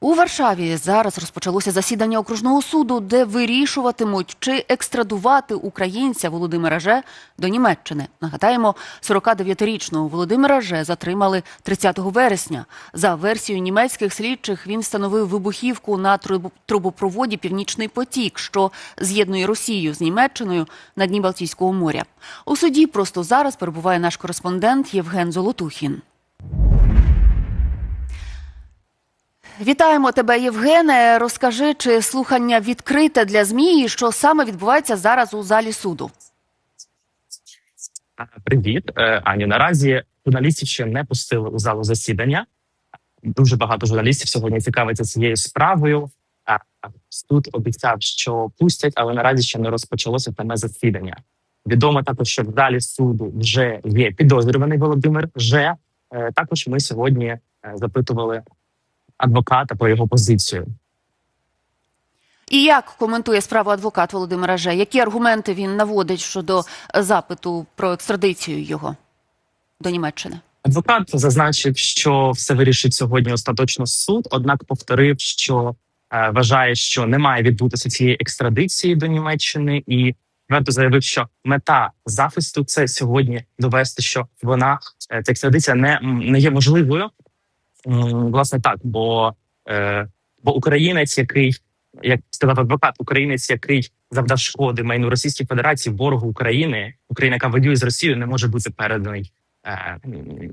У Варшаві зараз розпочалося засідання окружного суду, де вирішуватимуть, чи екстрадувати українця Володимира Же до Німеччини. Нагадаємо, 49-річного Володимира Же затримали 30 вересня. За версією німецьких слідчих він встановив вибухівку на труб- трубопроводі Північний потік, що з'єднує Росію з Німеччиною на дні Балтійського моря. У суді просто зараз перебуває наш кореспондент Євген Золотухін. Вітаємо тебе, Євгене. Розкажи, чи слухання відкрите для змі, і що саме відбувається зараз у залі суду? Привіт, Е, Аню. Наразі журналістів ще не пустили у залу засідання. Дуже багато журналістів сьогодні цікавиться цією справою. Суд обіцяв, що пустять, але наразі ще не розпочалося саме засідання. Відомо також, що в залі суду вже є підозрюваний Володимир. Же також ми сьогодні е, запитували адвоката про його позицію. І як коментує справу адвокат Володимира Же? Які аргументи він наводить щодо запиту про екстрадицію його до Німеччини? Адвокат зазначив, що все вирішить сьогодні остаточно суд. Однак повторив, що е, вважає, що не має відбутися цієї екстрадиції до Німеччини, і твердо заявив, що мета захисту це сьогодні довести, що вона е, ця екстрадиція не, не є можливою. Власне так, бо, е, бо українець, який як сказав адвокат, українець, який завдав шкоди майну Російській Федерації, ворогу України, Україна, яка воює з Росією, не може бути переданий е,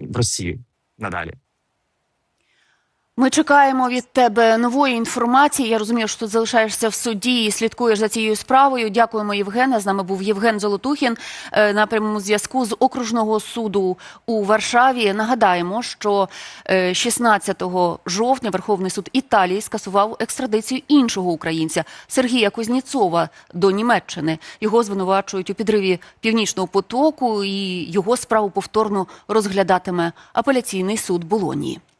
в Росію надалі. Ми чекаємо від тебе нової інформації. Я розумію, що ти залишаєшся в суді і слідкуєш за цією справою. Дякуємо, Євгене. З нами був Євген Золотухін е, на прямому зв'язку з окружного суду у Варшаві. Нагадаємо, що е, 16 жовтня Верховний суд Італії скасував екстрадицію іншого українця Сергія Кузніцова до Німеччини. Його звинувачують у підриві північного потоку, і його справу повторно розглядатиме апеляційний суд Болонії.